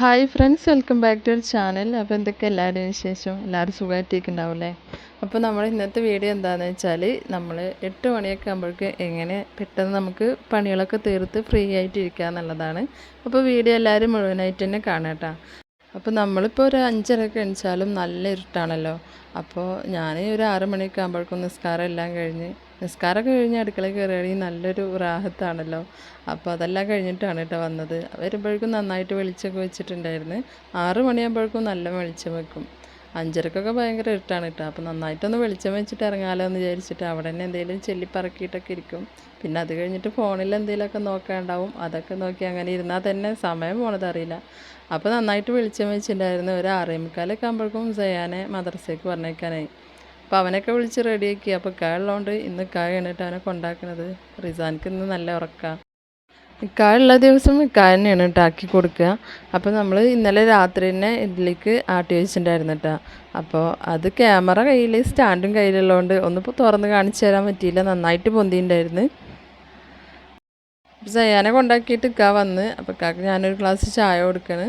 Hi friends welcome back to our channel അപ്പോൾ എന്തൊക്കെ എല്ലാവരും വിശേഷം? എല്ലാവരും സുഖമായിട്ടിരിക്കുന്നുണ്ടാവില്ലേ അപ്പോൾ നമ്മൾ ഇന്നത്തെ വീഡിയോ എന്താണെന്ന് വെച്ചാൽ നമ്മൾ എട്ട് മണിയൊക്കെ ആകുമ്പോഴേക്ക് എങ്ങനെ പെട്ടെന്ന് നമുക്ക് പണികളൊക്കെ തീർത്ത് ഫ്രീ ആയിട്ട് ഇരിക്കുക എന്നുള്ളതാണ് അപ്പോൾ വീഡിയോ എല്ലാവരും മുഴുവനായിട്ട് തന്നെ കാണാം കേട്ടോ. അപ്പോൾ നമ്മളിപ്പോൾ ഒരു അഞ്ചരക്ക് എണിച്ചാലും നല്ല ഇരുട്ടാണല്ലോ. അപ്പോൾ ഞാൻ ഒരു ആറ് മണിയൊക്കെ ആകുമ്പോഴേക്കും നിസ്കാരം എല്ലാം കഴിഞ്ഞ് നിസ്കാരമൊക്കെ കഴിഞ്ഞ് അടുക്കള കയറുകയാണെങ്കിൽ നല്ലൊരു റാഹത്താണല്ലോ. അപ്പോൾ അതെല്ലാം കഴിഞ്ഞിട്ടാണ് കേട്ടോ വന്നത്. വരുമ്പോഴേക്കും നന്നായിട്ട് വെളിച്ചമൊക്കെ വെച്ചിട്ടുണ്ടായിരുന്നു. ആറ് മണിയാകുമ്പോഴേക്കും നല്ല വെളിച്ചം വെക്കും. അഞ്ചരക്കൊക്കെ ഭയങ്കര ഇരുട്ടാണ് കേട്ടോ. അപ്പോൾ നന്നായിട്ടൊന്ന് വെളിച്ചം വെച്ചിട്ട് ഇറങ്ങാമല്ലോ എന്ന് വിചാരിച്ചിട്ട് അവിടെ തന്നെ എന്തെങ്കിലും ചെല്ലിപ്പറക്കിയിട്ടൊക്കെ ഇരിക്കും. പിന്നെ അത് കഴിഞ്ഞിട്ട് ഫോണിൽ എന്തെങ്കിലുമൊക്കെ നോക്കാണ്ടാവും. അതൊക്കെ നോക്കി അങ്ങനെ ഇരുന്നാൽ തന്നെ സമയം പോണതറിയില്ല അപ്പോൾ നന്നായിട്ട് വെളിച്ചം വെച്ചിട്ടുണ്ടായിരുന്നു ഒരു ആറേമുക്കാലൊക്കെ ആകുമ്പോഴേക്കും സയാനെ മദ്രസയ്ക്ക് പറഞ്ഞേക്കാനായി. അപ്പോൾ അവനൊക്കെ വിളിച്ച് റെഡിയാക്കി അപ്പോൾ കായുള്ളതുകൊണ്ട് ഇന്ന് കായ കണ്ടിട്ട് അവനെ കൊണ്ടാക്കണത്. റിസാൻക്ക് ഇന്ന് നല്ല ഉറക്കാം. ഇക്കായുള്ള ദിവസം ഇക്കായ തന്നെയാണ് കേട്ടോ ആക്കി കൊടുക്കുക. അപ്പോൾ നമ്മൾ ഇന്നലെ രാത്രി തന്നെ ഇതിലേക്ക് ആട്ടി വെച്ചിട്ടുണ്ടായിരുന്നു കേട്ടോ അപ്പോൾ അത് ക്യാമറ കയ്യിൽ സ്റ്റാൻഡും കയ്യിലുള്ളതുകൊണ്ട് ഒന്നിപ്പോൾ തുറന്ന് കാണിച്ചു തരാൻ പറ്റിയില്ല. നന്നായിട്ട് പൊന്തിയിട്ടുണ്ടായിരുന്നു. സയാനെ കൊണ്ടാക്കിയിട്ട് ഇക്കാ വന്ന് അപ്പോൾ ഇക്കാക്ക് ഞാനൊരു ഗ്ലാസ് ചായ കൊടുക്കണ്.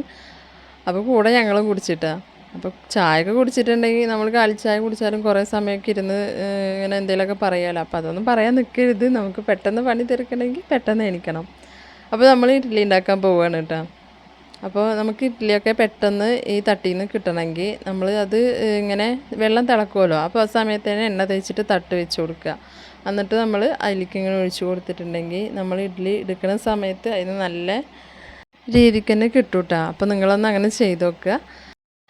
അപ്പോൾ കൂടെ ഞങ്ങളും കുടിച്ചിട്ടാണ് അപ്പോൾ ചായയൊക്കെ കുടിച്ചിട്ടുണ്ടെങ്കിൽ നമ്മൾ കാലിച്ചായ കുടിച്ചാലും കുറേ സമയമൊക്കെ ഇരുന്ന് ഇങ്ങനെ എന്തെങ്കിലുമൊക്കെ പറയാമല്ലോ അപ്പോൾ അതൊന്നും പറയാൻ നിൽക്കരുത്. നമുക്ക് പെട്ടെന്ന് പണി തീർക്കണമെങ്കിൽ പെട്ടെന്ന് എണിക്കണം. അപ്പോൾ നമ്മൾ ഇഡ്ഡലി ഉണ്ടാക്കാൻ പോവുകയാണ് കേട്ടോ. അപ്പോൾ നമുക്ക് ഇഡ്ഡലിയൊക്കെ പെട്ടെന്ന് ഈ തട്ടിയിൽ നിന്ന് കിട്ടണമെങ്കിൽ നമ്മൾ അത് ഇങ്ങനെ വെള്ളം തിളക്കുമല്ലോ. അപ്പോൾ ആ സമയത്ത് തന്നെ എണ്ണ തേച്ചിട്ട് തട്ട് വെച്ച് കൊടുക്കുക. എന്നിട്ട് നമ്മൾ അതിലേക്ക് ഇങ്ങനെ ഒഴിച്ച് കൊടുത്തിട്ടുണ്ടെങ്കിൽ നമ്മൾ ഇഡ്ഡലി എടുക്കുന്ന സമയത്ത് അതിന് നല്ല രീതിക്ക് തന്നെ കിട്ടും കേട്ടോ. അപ്പോൾ നിങ്ങളൊന്ന് അങ്ങനെ ചെയ്ത് നോക്കുക.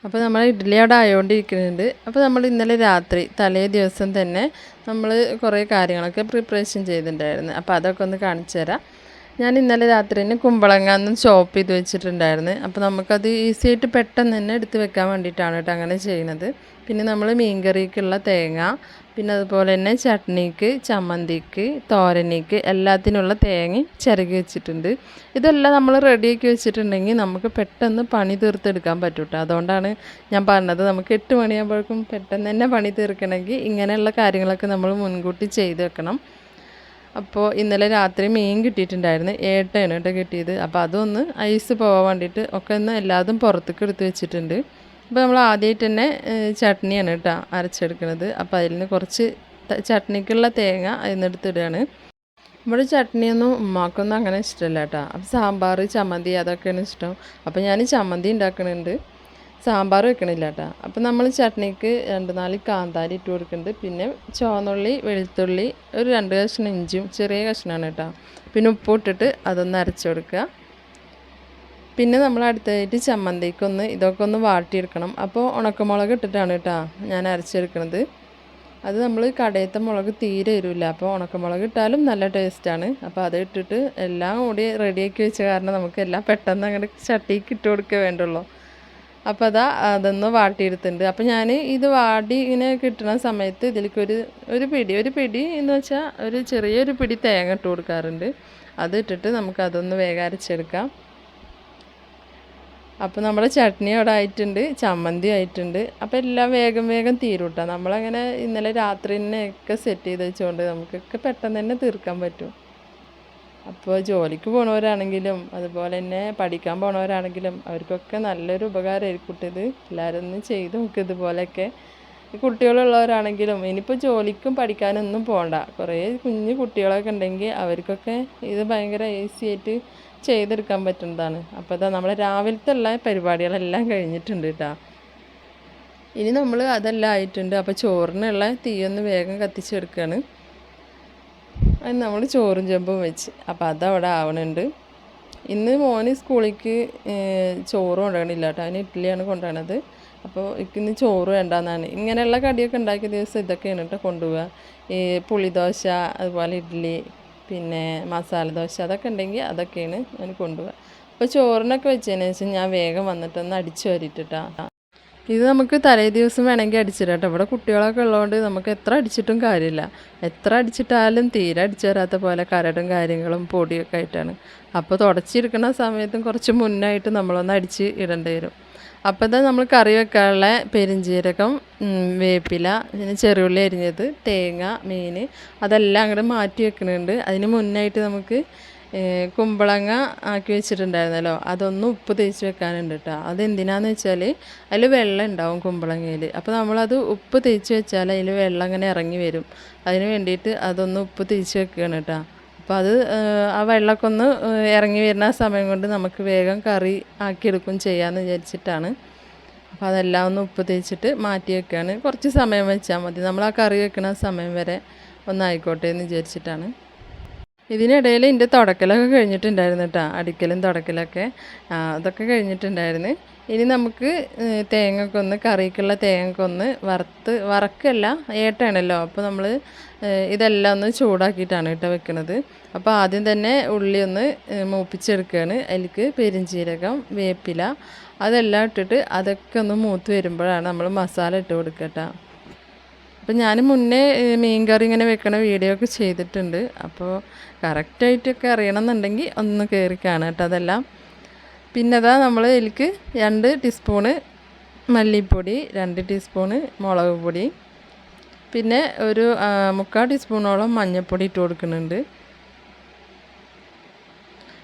അപ്പോൾ നമ്മൾ ഇഡ്ഡലി അവിടെ ആയോണ്ടിരിക്കുന്നുണ്ട്. അപ്പോൾ നമ്മൾ ഇന്നലെ രാത്രി തലേ ദിവസം തന്നെ നമ്മൾ കുറേ കാര്യങ്ങളൊക്കെ പ്രിപ്പറേഷൻ ചെയ്തിട്ടുണ്ടായിരുന്നു. അപ്പോൾ അതൊക്കെ ഒന്ന് കാണിച്ചു തരാം. ഞാൻ ഇന്നലെ രാത്രി തന്നെ കുമ്പളങ്ങ ഒന്ന് ചോപ്പ് ചെയ്ത് വെച്ചിട്ടുണ്ടായിരുന്നു. അപ്പോൾ നമുക്കത് ഈസി ആയിട്ട് പെട്ടെന്ന് തന്നെ എടുത്ത് വെക്കാൻ വേണ്ടിയിട്ടാണ് കേട്ടോ അങ്ങനെ ചെയ്യുന്നത്. പിന്നെ നമ്മൾ മീൻകറിക്കുള്ള തേങ്ങ പിന്നെ അതുപോലെ തന്നെ ചട്നിക്ക് ചമ്മന്തിക്ക് തോരനിക്ക് എല്ലാത്തിനുള്ള തേങ്ങ ചിരകി വെച്ചിട്ടുണ്ട്. ഇതെല്ലാം നമ്മൾ റെഡിയാക്കി വെച്ചിട്ടുണ്ടെങ്കിൽ നമുക്ക് പെട്ടെന്ന് പണി തീർത്തെടുക്കാൻ പറ്റൂട്ടോ അതുകൊണ്ടാണ് ഞാൻ പറഞ്ഞത് നമുക്ക് എട്ട് മണിയാകുമ്പോഴേക്കും പെട്ടെന്ന് തന്നെ പണി തീർക്കണമെങ്കിൽ ഇങ്ങനെയുള്ള കാര്യങ്ങളൊക്കെ നമ്മൾ മുൻകൂട്ടി ചെയ്ത് വെക്കണം. അപ്പോൾ ഇന്നലെ രാത്രി മീൻ കിട്ടിയിട്ടുണ്ടായിരുന്നു. ഏട്ടയാണ് കേട്ടോ കിട്ടിയത്. അപ്പോൾ അതൊന്ന് ഐസ് പോകാൻ വേണ്ടിയിട്ട് ഒക്കെ ഒന്ന് എല്ലാതും പുറത്തേക്ക് എടുത്ത് വെച്ചിട്ടുണ്ട്. അപ്പോൾ നമ്മൾ ആദ്യമായിട്ട് തന്നെ ചട്നിയാണ് കേട്ടോ അരച്ചെടുക്കുന്നത് അപ്പോൾ അതിൽ നിന്ന് കുറച്ച് ചട്നിക്കുള്ള തേങ്ങ അതിനെടുത്തിടുകയാണ് നമ്മുടെ ചട്നിയൊന്നും ഉമ്മാക്കൊന്നും അങ്ങനെ ഇഷ്ടമല്ല കേട്ടോ. അപ്പോൾ സാമ്പാർ ചമ്മന്തി അതൊക്കെയാണ് ഇഷ്ടം. അപ്പോൾ ഞാൻ ചമ്മന്തി ഉണ്ടാക്കുന്നുണ്ട് സാമ്പാർ വെക്കണില്ല കേട്ടോ അപ്പം നമ്മൾ ചട്നിക്ക് രണ്ട് നാല് കാന്താരി ഇട്ട് കൊടുക്കുന്നുണ്ട് പിന്നെ ചുവന്നുള്ളി വെളുത്തുള്ളി ഒരു രണ്ട് കഷ്ണം ഇഞ്ചും ചെറിയ കഷ്ണമാണ് കേട്ടോ പിന്നെ ഉപ്പ് ഇട്ടിട്ട് അതൊന്ന് അരച്ചു കൊടുക്കുക പിന്നെ നമ്മൾ അടുത്തായിട്ട് ചമ്മന്തിക്കൊന്ന് ഇതൊക്കെ ഒന്ന് വാട്ടിയെടുക്കണം. അപ്പോൾ ഉണക്കമുളക് ഇട്ടിട്ടാണ് കേട്ടോ ഞാൻ അരച്ചെടുക്കുന്നത് അത് നമ്മൾ കടയത്തെ മുളക് തീരെ വരില്ല അപ്പോൾ ഉണക്കമുളക് ഇട്ടാലും നല്ല ടേസ്റ്റാണ്. അപ്പോൾ അത് ഇട്ടിട്ട് എല്ലാം കൂടി റെഡിയാക്കി വെച്ച കാരണം നമുക്ക് എല്ലാം പെട്ടെന്ന് അങ്ങോട്ട് ചട്ടിക്ക് ഇട്ട് കൊടുക്കുക വേണ്ടുള്ളൂ. അപ്പോൾ അതാ അതൊന്ന് വാട്ടിയെടുത്തിട്ടുണ്ട്. അപ്പോൾ ഞാൻ ഇത് വാടി ഇങ്ങനെ കിട്ടുന്ന സമയത്ത് ഇതിലേക്ക് ഒരു ഒരു പിടി ഒരു പിടി എന്ന് വെച്ചാൽ ഒരു ചെറിയൊരു പിടി തേങ്ങ ഇട്ട് കൊടുക്കാറുണ്ട്. അത് ഇട്ടിട്ട് നമുക്ക് അതൊന്ന് വേഗം അരച്ചെടുക്കാം. അപ്പോൾ നമ്മുടെ ചട്നി അവിടെ ആയിട്ടുണ്ട് ചമ്മന്തി ആയിട്ടുണ്ട്. അപ്പോൾ എല്ലാം വേഗം വേഗം തീരും കേട്ടോ നമ്മളങ്ങനെ ഇന്നലെ രാത്രി തന്നെ ഒക്കെ സെറ്റ് ചെയ്ത് വെച്ചുകൊണ്ട് നമുക്കൊക്കെ പെട്ടെന്ന് തന്നെ തീർക്കാൻ പറ്റും. അപ്പോൾ ജോലിക്ക് പോണവരാണെങ്കിലും അതുപോലെ തന്നെ പഠിക്കാൻ പോണവരാണെങ്കിലും അവർക്കൊക്കെ നല്ലൊരു ഉപകാരമായിരിക്കും ഇത്. എല്ലാവരും ഒന്ന് ചെയ്ത് നോക്കുക ഇതുപോലെയൊക്കെ. കുട്ടികളുള്ളവരാണെങ്കിലും ഇനിയിപ്പോൾ ജോലിക്കും പഠിക്കാനൊന്നും പോകണ്ട കുറേ കുഞ്ഞു കുട്ടികളൊക്കെ ഉണ്ടെങ്കിൽ അവർക്കൊക്കെ ഇത് ഭയങ്കര ഈസി ആയിട്ട് ചെയ്തെടുക്കാൻ പറ്റുന്നതാണ്. അപ്പോൾ ഇതാ നമ്മൾ രാവിലത്തെ ഉള്ള പരിപാടികളെല്ലാം കഴിഞ്ഞിട്ടുണ്ട് കേട്ടോ ഇനി നമ്മൾ അതെല്ലാം ആയിട്ടുണ്ട്. അപ്പോൾ ചോറിനുള്ള തീയൊന്ന് വേഗം കത്തിച്ചെടുക്കുകയാണ് അത് നമ്മൾ ചോറും ചെമ്പും വെച്ച്. അപ്പോൾ അതവിടെ ആവണുണ്ട്. ഇന്ന് മോന് സ്കൂളിലേക്ക് ചോറ് കൊണ്ടുപോകണില്ല കേട്ടോ അവന് ഇഡ്ഡലിയാണ് കൊണ്ടുപോകണത് അപ്പോൾ ഇന്ന് ചോറ് വേണ്ടെന്നാണ്. ഇങ്ങനെയുള്ള കടിയൊക്കെ ഉണ്ടാക്കിയ ദിവസം ഇതൊക്കെയാണ് കേട്ടോ കൊണ്ടുപോവുക ഈ പുളിദോശ അതുപോലെ ഇഡ്ഡലി പിന്നെ മസാല ദോശ അതൊക്കെ ഉണ്ടെങ്കിൽ അതൊക്കെയാണ് അവന് കൊണ്ടുപോവുക അപ്പോൾ ചോറിനൊക്കെ വെച്ചതിന് ശേഷം ഞാൻ വേഗം വന്നിട്ടൊന്ന് അടിച്ചു വരിട്ടിട്ടാണ് ഇത് നമുക്ക് തലേ ദിവസം വേണമെങ്കിൽ അടിച്ചിടാം ഇവിടെ കുട്ടികളൊക്കെ ഉള്ളതുകൊണ്ട് നമുക്ക് എത്ര അടിച്ചിട്ടും കാര്യമില്ല. എത്ര അടിച്ചിട്ടാലും തീരെ അടിച്ചു തരാത്ത പോലെ കരടും കാര്യങ്ങളും പൊടിയൊക്കെ ആയിട്ടാണ്. അപ്പോൾ തുടച്ചിരിക്കുന്ന സമയത്തും കുറച്ച് മുന്നായിട്ട് നമ്മളൊന്ന് അടിച്ച് ഇടേണ്ടി വരും. അപ്പോൾ ഇതാ നമ്മൾ കറി വെക്കാനുള്ള പെരിഞ്ചീരകം വേപ്പില പിന്നെ ചെറുള്ളി അരിഞ്ഞത് തേങ്ങ മീൻ അതെല്ലാം അങ്ങോട്ട് മാറ്റി വെക്കുന്നുണ്ട് അതിന് മുന്നായിട്ട് നമുക്ക് കുമ്പളങ്ങ ആക്കി വെച്ചിട്ടുണ്ടായിരുന്നല്ലോ. അതൊന്നും ഉപ്പ് തേച്ച് വെക്കാനുണ്ട് കേട്ടോ അതെന്തിനാന്ന് വെച്ചാൽ അതിൽ വെള്ളം ഉണ്ടാവും കുമ്പളങ്ങയിൽ അപ്പോൾ നമ്മളത് ഉപ്പ് തേച്ച് വെച്ചാൽ അതിൽ വെള്ളം അങ്ങനെ ഇറങ്ങി വരും. അതിന് വേണ്ടിയിട്ട് അതൊന്ന് ഉപ്പ് തേച്ച് വെക്കുകയാണ് കേട്ടോ അപ്പോൾ അത് ആ വെള്ളമൊക്കെ ഒന്ന് ഇറങ്ങി വരുന്ന ആ സമയം കൊണ്ട് നമുക്ക് വേഗം കറി ആക്കിയെടുക്കും ചെയ്യാമെന്ന് വിചാരിച്ചിട്ടാണ്. അപ്പോൾ അതെല്ലാം ഒന്ന് ഉപ്പ് തേച്ചിട്ട് മാറ്റി വെക്കുകയാണ് കുറച്ച് സമയം വെച്ചാൽ മതി. നമ്മൾ ആ കറി വെക്കുന്ന സമയം വരെ ഒന്നായിക്കോട്ടെ എന്ന് വിചാരിച്ചിട്ടാണ്. ഇതിനിടയിൽ എന്റെ തുടക്കലൊക്കെ കഴിഞ്ഞിട്ടുണ്ടായിരുന്നു കേട്ടോ അടിക്കലും തുടക്കലൊക്കെ. അതൊക്കെ കഴിഞ്ഞിട്ടുണ്ടായിരുന്നു. ഇനി നമുക്ക് തേങ്ങക്കൊന്ന് കറിക്കുള്ള തേങ്ങക്കൊന്ന് വറുത്ത് വറക്കല്ല ഏട്ടാണല്ലോ. അപ്പോൾ നമ്മൾ ഇതെല്ലാം ഒന്ന് ചൂടാക്കിയിട്ടാണ് കേട്ടോ വെക്കുന്നത് അപ്പോൾ ആദ്യം തന്നെ ഉള്ളി ഒന്ന് മൂപ്പിച്ചെടുക്കുകയാണ്. അതിലേക്ക് പെരിഞ്ചീരകം വേപ്പില അതെല്ലാം ഇട്ടിട്ട് അതൊക്കെ ഒന്ന് മൂത്ത് വരുമ്പോഴാണ് നമ്മൾ മസാല ഇട്ട് കൊടുക്കുക കേട്ടോ. അപ്പം ഞാൻ മുന്നേ മീൻകറി മീൻ കറി ഇങ്ങനെ വെക്കണ വീഡിയോ ഒക്കെ ചെയ്തിട്ടുണ്ട്. അപ്പോൾ കറക്റ്റായിട്ടൊക്കെ അറിയണമെന്നുണ്ടെങ്കിൽ ഒന്ന് കയറി കാണാം കേട്ടോ അതെല്ലാം. പിന്നെ അതാ നമ്മൾ ഇതിലേക്ക് രണ്ട് ടീസ്പൂണ് മല്ലിപ്പൊടി രണ്ട് ടീസ്പൂണ് മുളക് പൊടി. പിന്നെ ഒരു മുക്കാൽ ടീസ്പൂണോളം മഞ്ഞൾപ്പൊടി ഇട്ട് കൊടുക്കുന്നുണ്ട്.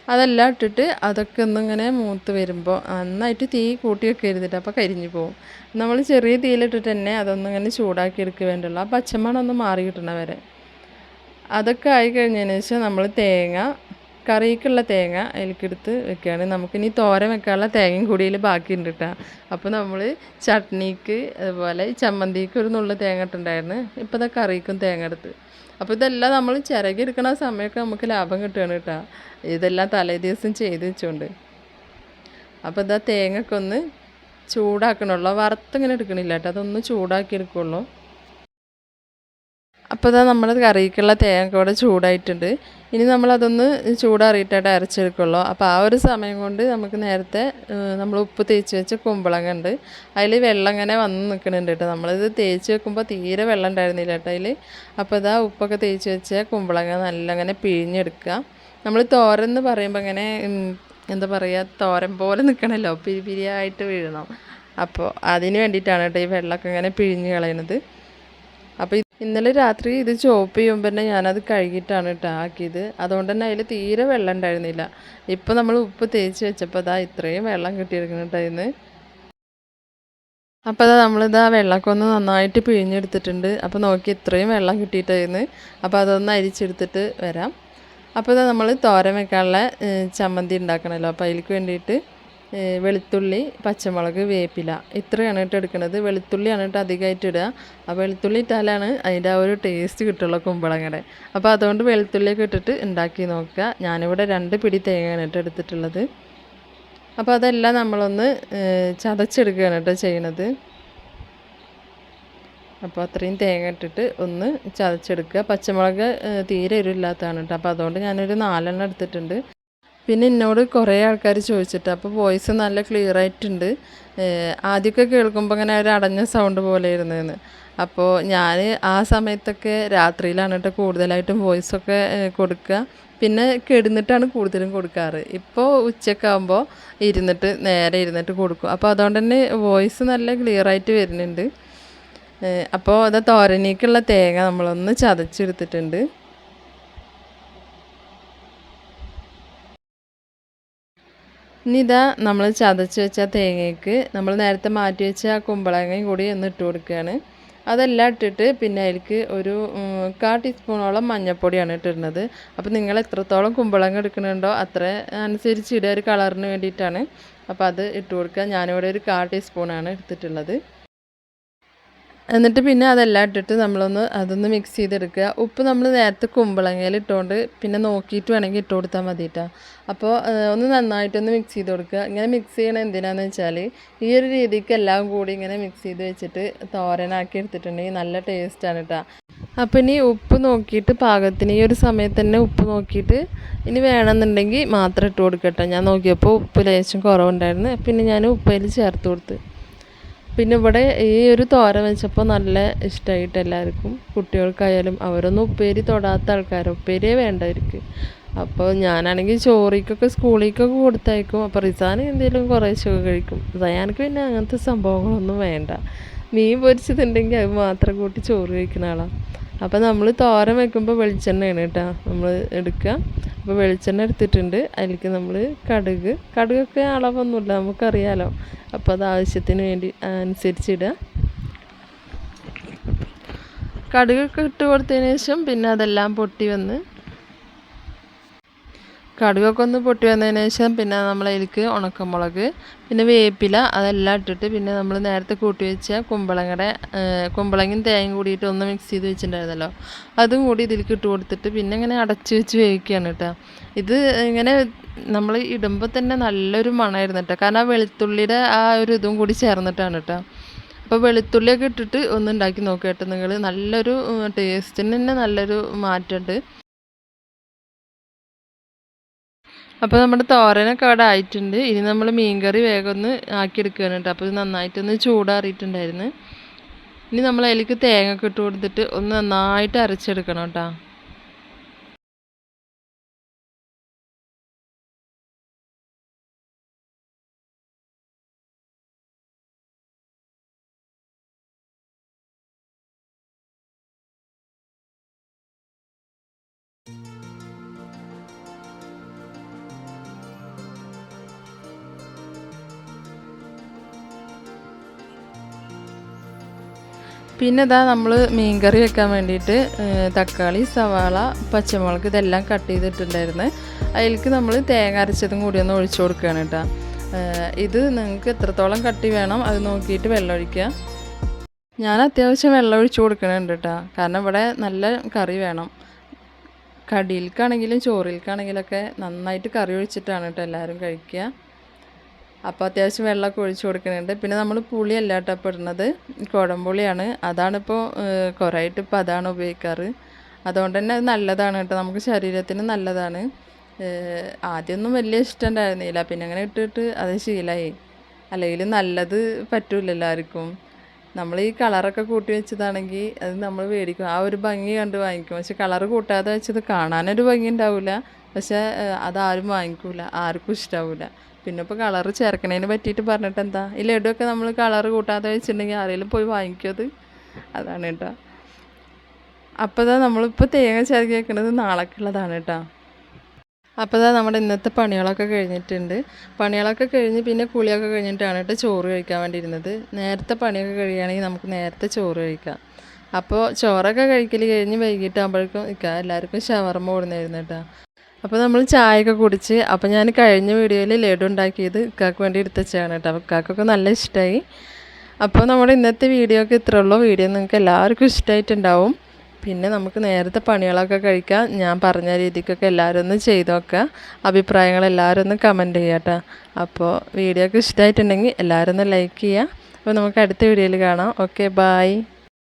അതെല്ലാം ഇട്ടിട്ട് അതൊക്കെ ഒന്നിങ്ങനെ മൂത്ത് വരുമ്പോൾ നന്നായിട്ട് തീ കൂട്ടി ഇരുന്നിട്ട് അപ്പോൾ കരിഞ്ഞു പോകും നമ്മൾ ചെറിയ തീയിലിട്ടിട്ട് തന്നെ അതൊന്നിങ്ങനെ ചൂടാക്കി എടുക്കുക ആ പച്ചമണം ഒന്ന് മാറി കിട്ടണ വരെ. അതൊക്കെ ആയി കഴിഞ്ഞതിന് ശേഷം നമ്മൾ തേങ്ങ കറിക്കുള്ള തേങ്ങ അതിലേക്കെടുത്ത് വെക്കുകയാണ്. നമുക്കിനി തോരൻ വെക്കാനുള്ള തേങ്ങയും കൂടിയിൽ ബാക്കി ബാക്കിയുണ്ട് കേട്ടോ അപ്പോൾ നമ്മൾ ചട്നിക്ക് അതുപോലെ ചമ്മന്തിക്ക് ഒരു നുള്ള തേങ്ങ ഇട്ടുണ്ടായിരുന്നു ഇപ്പോൾ ഇതാ കറിക്കും തേങ്ങ എടുത്ത്. അപ്പോൾ ഇതെല്ലാം നമ്മൾ ചിരകി എടുക്കുന്ന സമയമൊക്കെ നമുക്ക് ലാഭം കിട്ടുകയാണ് കേട്ടോ ഇതെല്ലാം തലേ ദിവസം ചെയ്ത് വെച്ചുകൊണ്ട് അപ്പോൾ ഇതാ തേങ്ങയൊക്കെ ഒന്ന് ചൂടാക്കണുള്ളൂ വറുത്തിങ്ങനെ എടുക്കണില്ല കേട്ടോ അതൊന്ന് ചൂടാക്കി എടുക്കുള്ളൂ. അപ്പോൾ ഇതാ നമ്മുടെ കറിക്കുള്ള തേങ്ങ കൂടെ ചൂടായിട്ടുണ്ട്. ഇനി നമ്മളതൊന്ന് ചൂടാറിയിട്ടായിട്ട് അരച്ചെടുക്കുള്ളൂ. അപ്പോൾ ആ ഒരു സമയം കൊണ്ട് നമുക്ക് നേരത്തെ നമ്മൾ ഉപ്പ് തേച്ച് വെച്ച കുമ്പളങ്ങ ഉണ്ട് അതിൽ വെള്ളം ഇങ്ങനെ വന്ന് നിൽക്കുന്നുണ്ട് കേട്ടോ. നമ്മളിത് തേച്ച് വെക്കുമ്പോൾ തീരെ വെള്ളം ഉണ്ടായിരുന്നില്ല കേട്ടോ അതിൽ അപ്പോൾ ഇതാ ഉപ്പൊക്കെ തേച്ച് വെച്ച കുമ്പളങ്ങ നല്ല അങ്ങനെ പിഴിഞ്ഞെടുക്കുക. നമ്മൾ തോരൻ എന്ന് പറയുമ്പോൾ ഇങ്ങനെ എന്താ പറയുക തോരൻ പോലെ നിൽക്കണമല്ലോ പിരി പിരിയായിട്ട് വീഴണം. അപ്പോൾ അതിന് വേണ്ടിയിട്ടാണ് കേട്ടോ ഈ വെള്ളമൊക്കെ ഇങ്ങനെ പിഴിഞ്ഞ് കളയണത്. അപ്പോൾ ഇന്നലെ രാത്രി ഇത് ചോപ്പ് ചെയ്യുമ്പോൾ തന്നെ ഞാനത് കഴുകിയിട്ടാണ് കേട്ടോ ആക്കിയത്. അതുകൊണ്ട് തന്നെ അതിൽ തീരെ വെള്ളം ഉണ്ടായിരുന്നില്ല. ഇപ്പോൾ നമ്മൾ ഉപ്പ് തേച്ച് വെച്ചപ്പോൾ അതാ ഇത്രയും വെള്ളം കിട്ടിയിരിക്കുന്നു കേട്ടോ ഇന്ന്. അപ്പോൾ അതാ നമ്മളിതാ വെള്ളമൊക്കെ ഒന്ന് നന്നായിട്ട് പിഴിഞ്ഞെടുത്തിട്ടുണ്ട്. അപ്പോൾ നോക്കി ഇത്രയും വെള്ളം കിട്ടിയിട്ടായിരുന്നു അപ്പോൾ അതൊന്ന് അരിച്ചെടുത്തിട്ട് വരാം. അപ്പോൾ ഇതാ നമ്മൾ തോരൻ വെക്കാനുള്ള ചമ്മന്തി ഉണ്ടാക്കണമല്ലോ അപ്പോൾ അതിലേക്ക് വേണ്ടിയിട്ട് വെളുത്തുള്ളി പച്ചമുളക് വേപ്പില. ഇത്രയാണ് കേട്ടോ എടുക്കുന്നത് വെളുത്തുള്ളിയാണ് കേട്ടോ അധികമായിട്ട് ഇടുക. ആ വെളുത്തുള്ളി ഇട്ടാലാണ് അതിന്റെ ആ ഒരു ടേസ്റ്റ് കിട്ടുള്ളൂ കുമ്പളങ്ങടെ അപ്പോൾ അതുകൊണ്ട് വെളുത്തുള്ളിയൊക്കെ ഇട്ടിട്ട് ഉണ്ടാക്കി നോക്കുക. ഞാനിവിടെ രണ്ട് പിടി തേങ്ങയാണ് കേട്ടോ എടുത്തിട്ടുള്ളത്. അപ്പോൾ അതെല്ലാം നമ്മളൊന്ന് ചതച്ചെടുക്കുകയാണ് കേട്ടോ ചെയ്യണത്. അപ്പോൾ അത്രയും തേങ്ങ ഇട്ടിട്ട് ഒന്ന് ചതച്ചെടുക്കുക. പച്ചമുളക് തീരെ എരിവില്ലാത്തതാണ് കേട്ടോ. അപ്പോൾ അതുകൊണ്ട് ഞാനൊരു നാലെണ്ണം എടുത്തിട്ടുണ്ട്. പിന്നെ എന്നോട് കുറേ ആൾക്കാർ ചോദിച്ചിട്ട് അപ്പോൾ വോയിസ് നല്ല ക്ലിയർ ആയിട്ടുണ്ട്. ആദ്യമൊക്കെ കേൾക്കുമ്പോൾ ഇങ്ങനെ ഒരു അടഞ്ഞ സൗണ്ട് പോലെ ഇരുന്നതെന്ന് അപ്പോൾ ഞാൻ ആ സമയത്തൊക്കെ രാത്രിയിലാണ് കേട്ടോ കൂടുതലായിട്ടും വോയിസൊക്കെ കൊടുക്കുക പിന്നെ കിടന്നിട്ടാണ് കൂടുതലും കൊടുക്കാറ്. ഇപ്പോൾ ഉച്ചക്കാകുമ്പോൾ ഇരുന്നിട്ട് നേരെ ഇരുന്നിട്ട് കൊടുക്കും. അപ്പോൾ അതുകൊണ്ട് തന്നെ വോയിസ് നല്ല ക്ലിയർ ആയിട്ട് വരുന്നുണ്ട്. അപ്പോൾ അത് തോരനേക്കുള്ള തേങ്ങ നമ്മളൊന്ന് ചതച്ചെടുത്തിട്ടുണ്ട്. ഇനി ഇതാ നമ്മൾ ചതച്ച് വെച്ച തേങ്ങയ്ക്ക് നമ്മൾ നേരത്തെ മാറ്റി വെച്ച ആ കുമ്പളങ്ങയും കൂടി ഒന്ന് ഇട്ട് കൊടുക്കുകയാണ് അതെല്ലാം ഇട്ടിട്ട് പിന്നെ അതിലേക്ക് ഒരു കാ ടീസ്പൂണോളം മഞ്ഞൾപ്പൊടിയാണ് ഇട്ടിരുന്നത്. അപ്പോൾ നിങ്ങൾ എത്രത്തോളം കുമ്പളങ്ങ എടുക്കുന്നുണ്ടോ അത്ര അനുസരിച്ച് ഇടുക ഒരു കളറിന് വേണ്ടിയിട്ടാണ്. അപ്പോൾ അത് ഇട്ട് കൊടുക്കുക. ഞാനിവിടെ ഒരു കാ ടീസ്പൂണാണ് എടുത്തിട്ടുള്ളത്. എന്നിട്ട് പിന്നെ അതെല്ലാം ഇട്ടിട്ട് നമ്മളൊന്ന് അതൊന്ന് മിക്സ് ചെയ്തെടുക്കുക. ഉപ്പ് നമ്മൾ നേരത്തെ കുമ്പളങ്ങയിൽ ഇട്ടുകൊണ്ട് പിന്നെ നോക്കിയിട്ട് വേണമെങ്കിൽ ഇട്ട് കൊടുത്താൽ മതി കേട്ടോ അപ്പോൾ ഒന്ന് നന്നായിട്ടൊന്ന് മിക്സ് ചെയ്ത് കൊടുക്കുക. ഇങ്ങനെ മിക്സ് ചെയ്യണത് എന്തിനാന്ന് വെച്ചാൽ ഈ ഒരു രീതിക്ക് എല്ലാം കൂടി ഇങ്ങനെ മിക്സ് ചെയ്ത് വെച്ചിട്ട് തോരനാക്കി എടുത്തിട്ടുണ്ടെങ്കിൽ നല്ല ടേസ്റ്റാണ് കേട്ടോ അപ്പോൾ ഇനി ഉപ്പ് നോക്കിയിട്ട് പാകത്തിന് ഈ ഒരു സമയത്ത് തന്നെ ഉപ്പ് നോക്കിയിട്ട് ഇനി വേണമെന്നുണ്ടെങ്കിൽ മാത്രം ഇട്ട് കൊടുക്കട്ടോ ഞാൻ നോക്കിയപ്പോൾ ഉപ്പ് ലേശം കുറവുണ്ടായിരുന്നു. പിന്നെ ഞാൻ ഉപ്പയിൽ ചേർത്ത് കൊടുത്ത്. പിന്നെ ഇവിടെ ഈ ഒരു തോര വെച്ചപ്പോൾ നല്ല ഇഷ്ടമായിട്ട് എല്ലാവർക്കും കുട്ടികൾക്കായാലും അവരൊന്നും ഉപ്പേരി തൊടാത്ത ആൾക്കാർ ഉപ്പേരിയെ വേണ്ടവർക്ക് അപ്പോൾ ഞാനാണെങ്കിൽ ചോറിക്കൊക്കെ സ്കൂളിലേക്കൊക്കെ കൊടുത്തയക്കും. അപ്പോൾ റിസാൻ എന്തെങ്കിലും കുറേശ്ശൊക്കെ കഴിക്കും. സയാനക്ക് പിന്നെ അങ്ങനത്തെ സംഭവങ്ങളൊന്നും വേണ്ട. മീൻ പൊരിച്ചതുണ്ടെങ്കിൽ അത് മാത്രം കൂട്ടി ചോറ് കഴിക്കുന്ന ആളാണ് അപ്പോൾ നമ്മൾ തോരൻ വെക്കുമ്പോൾ വെളിച്ചെണ്ണയാണ് കേട്ടോ നമ്മൾ എടുക്കുക. അപ്പോൾ വെളിച്ചെണ്ണ എടുത്തിട്ടുണ്ട്. അതിലേക്ക് നമ്മൾ കടുക്. കടുകൊക്കെ അളവൊന്നുമില്ല നമുക്കറിയാലോ. അപ്പോൾ അത് ആവശ്യത്തിന് വേണ്ടി അനുസരിച്ചിടുക കടുകൊക്കെ ഇട്ട് കൊടുത്തതിന് ശേഷം പിന്നെ അതെല്ലാം പൊട്ടി വന്ന് കടുകൊക്കെ ഒന്ന് പൊട്ടി വന്നതിന് ശേഷം പിന്നെ നമ്മൾ അതിലേക്ക് ഉണക്കമുളക് പിന്നെ വേപ്പില അതെല്ലാം ഇട്ടിട്ട് പിന്നെ നമ്മൾ നേരത്തെ കൂട്ടി വെച്ച കുമ്പളങ്ങയുടെ കുമ്പളങ്ങയും തേങ്ങയും കൂടിയിട്ട് ഒന്ന് മിക്സ് ചെയ്ത് വെച്ചിട്ടുണ്ടായിരുന്നല്ലോ. അതും കൂടി ഇതിലേക്ക് ഇട്ട് കൊടുത്തിട്ട് പിന്നെ ഇങ്ങനെ അടച്ചു വെച്ച് വേവിക്കുകയാണ് കേട്ടോ ഇത് ഇങ്ങനെ നമ്മൾ ഇടുമ്പോൾ തന്നെ നല്ലൊരു മണമായിരുന്നു കേട്ടോ കാരണം ആ വെളുത്തുള്ളിയുടെ ആ ഒരു ഇതും കൂടി ചേർന്നിട്ടാണ് കേട്ടോ അപ്പോൾ വെളുത്തുള്ളിയൊക്കെ ഇട്ടിട്ട് ഒന്ന് ഉണ്ടാക്കി നോക്കുക കേട്ടോ നിങ്ങൾ നല്ലൊരു ടേസ്റ്റിന് തന്നെ നല്ലൊരു മാറ്റമുണ്ട് അപ്പോൾ നമ്മുടെ തോരനൊക്കെ അവിടെ ആയിട്ടുണ്ട്. ഇനി നമ്മൾ മീൻകറി വേഗം ഒന്ന് ആക്കിയെടുക്കുകയാണ് കേട്ടോ. അപ്പോൾ ഇത് നന്നായിട്ടൊന്ന് ചൂടാറിയിട്ടുണ്ടായിരുന്നു. ഇനി നമ്മൾ അതിലേക്ക് തേങ്ങ ഒക്കെ ഇട്ട് കൊടുത്തിട്ട് ഒന്ന് നന്നായിട്ട് അരച്ചെടുക്കണം കേട്ടോ. പിന്നെ ഇതാ നമ്മൾ മീൻകറി വെക്കാൻ വേണ്ടിയിട്ട് തക്കാളി സവാള പച്ചമുളക് ഇതെല്ലാം കട്ട് ചെയ്തിട്ടുണ്ടായിരുന്നു. അതിലേക്ക് നമ്മൾ തേങ്ങ അരച്ചതും കൂടി ഒന്ന് ഒഴിച്ചു കൊടുക്കുകയാണ് കേട്ടോ. ഇത് നിങ്ങൾക്ക് എത്രത്തോളം കട്ടി വേണം അത് നോക്കിയിട്ട് വെള്ളം ഒഴിക്കുക. ഞാൻ അത്യാവശ്യം വെള്ളം ഒഴിച്ചു കൊടുക്കണുണ്ട് കേട്ടോ. കാരണം ഇവിടെ നല്ല കറി വേണം. കടിയിൽക്കാണെങ്കിലും ചോറിൽക്കാണെങ്കിലൊക്കെ നന്നായിട്ട് കറി ഒഴിച്ചിട്ടാണ് കേട്ടോ എല്ലാവരും കഴിക്കുക. അപ്പോൾ അത്യാവശ്യം വെള്ളമൊക്കെ ഒഴിച്ചു കൊടുക്കുന്നുണ്ട്. പിന്നെ നമ്മൾ പുളിയല്ല കേട്ടോ ഇപ്പോൾ ഇടുന്നത് കുടംപുളിയാണ് അതാണിപ്പോൾ കുറേയായിട്ട് ഇപ്പോൾ അതാണ് ഉപയോഗിക്കാറ്. അതുകൊണ്ട് തന്നെ അത് നല്ലതാണ് കേട്ടോ. നമുക്ക് ശരീരത്തിന് നല്ലതാണ്. ആദ്യമൊന്നും വലിയ ഇഷ്ടം ഉണ്ടായിരുന്നില്ല. പിന്നെ അങ്ങനെ ഇട്ടിട്ട് അത് ശീലമായി അല്ലെങ്കിൽ നല്ലത് പറ്റൂലല്ലോ എല്ലാവർക്കും. നമ്മൾ ഈ കളറൊക്കെ കൂട്ടി വെച്ചതാണെങ്കിൽ അത് നമ്മൾ മേടിക്കും. ആ ഒരു ഭംഗി കണ്ട് വാങ്ങിക്കും. പക്ഷെ കളറ് കൂട്ടാതെ വെച്ചത് കാണാനൊരു ഭംഗി ഉണ്ടാവില്ല പക്ഷേ അതാരും വാങ്ങിക്കൂല ആർക്കും ഇഷ്ടാവൂല. പിന്നെ ഇപ്പോൾ കളർ ചേർക്കണതിന് പറ്റിയിട്ട് പറഞ്ഞിട്ട് എന്താ? ഈ ലഡുവൊക്കെ നമ്മൾ കളർ കൂട്ടാതെ വെച്ചിട്ടുണ്ടെങ്കിൽ ആരെങ്കിലും പോയി വാങ്ങിക്കും അത്? അതാണ് കേട്ടോ. അപ്പോൾ ഇതാ നമ്മളിപ്പോൾ തേങ്ങ ചേർക്കി വെക്കുന്നത് നാളേക്കുള്ളതാണ് കേട്ടോ. അപ്പോൾ നമ്മുടെ ഇന്നത്തെ പണികളൊക്കെ കഴിഞ്ഞിട്ടുണ്ട്. പണികളൊക്കെ കഴിഞ്ഞ് പിന്നെ കുളിയൊക്കെ കഴിഞ്ഞിട്ടാണ് കേട്ടോ ചോറ് കഴിക്കാൻ വേണ്ടിയിരുന്നത്. നേരത്തെ പണിയൊക്കെ കഴിയുകയാണെങ്കിൽ നമുക്ക് നേരത്തെ ചോറ് കഴിക്കാം. അപ്പോൾ ചോറൊക്കെ കഴിക്കൽ കഴിഞ്ഞ് വൈകിട്ടാകുമ്പോഴേക്കും നിൽക്കാം എല്ലാവർക്കും ഷവർമ്മ കൊടുന്നായിരുന്നു കേട്ടോ. അപ്പോൾ നമ്മൾ ചായയൊക്കെ കുടിച്ച് അപ്പോൾ ഞാൻ കഴിഞ്ഞ വീഡിയോയിൽ ലഡു ഉണ്ടാക്കിയത് ഇക്കാക്ക് വേണ്ടി എടുത്ത വെച്ചാണ് കേട്ടോ. അപ്പോൾ ഇക്കാക്കൊക്കെ നല്ല ഇഷ്ടമായി അപ്പോൾ നമ്മുടെ ഇന്നത്തെ വീഡിയോ ഒക്കെ ഇത്രേ ഉള്ളൂ. വീഡിയോ നിങ്ങൾക്ക് എല്ലാവർക്കും ഇഷ്ടമായിട്ടുണ്ടാവും പിന്നെ നമുക്ക് നേരത്തെ പണികളൊക്കെ കഴിക്കാം. ഞാൻ പറഞ്ഞ രീതിക്കൊക്കെ എല്ലാവരും ഒന്ന് ചെയ്ത് നോക്കുക. അഭിപ്രായങ്ങൾ എല്ലാവരും ഒന്ന് കമന്റ് ചെയ്യുക കേട്ടോ. അപ്പോൾ വീഡിയോ ഒക്കെ ഇഷ്ടമായിട്ടുണ്ടെങ്കിൽ എല്ലാവരും ഒന്ന് ലൈക്ക് ചെയ്യുക. അപ്പോൾ നമുക്ക് അടുത്ത വീഡിയോയിൽ കാണാം. Okay bye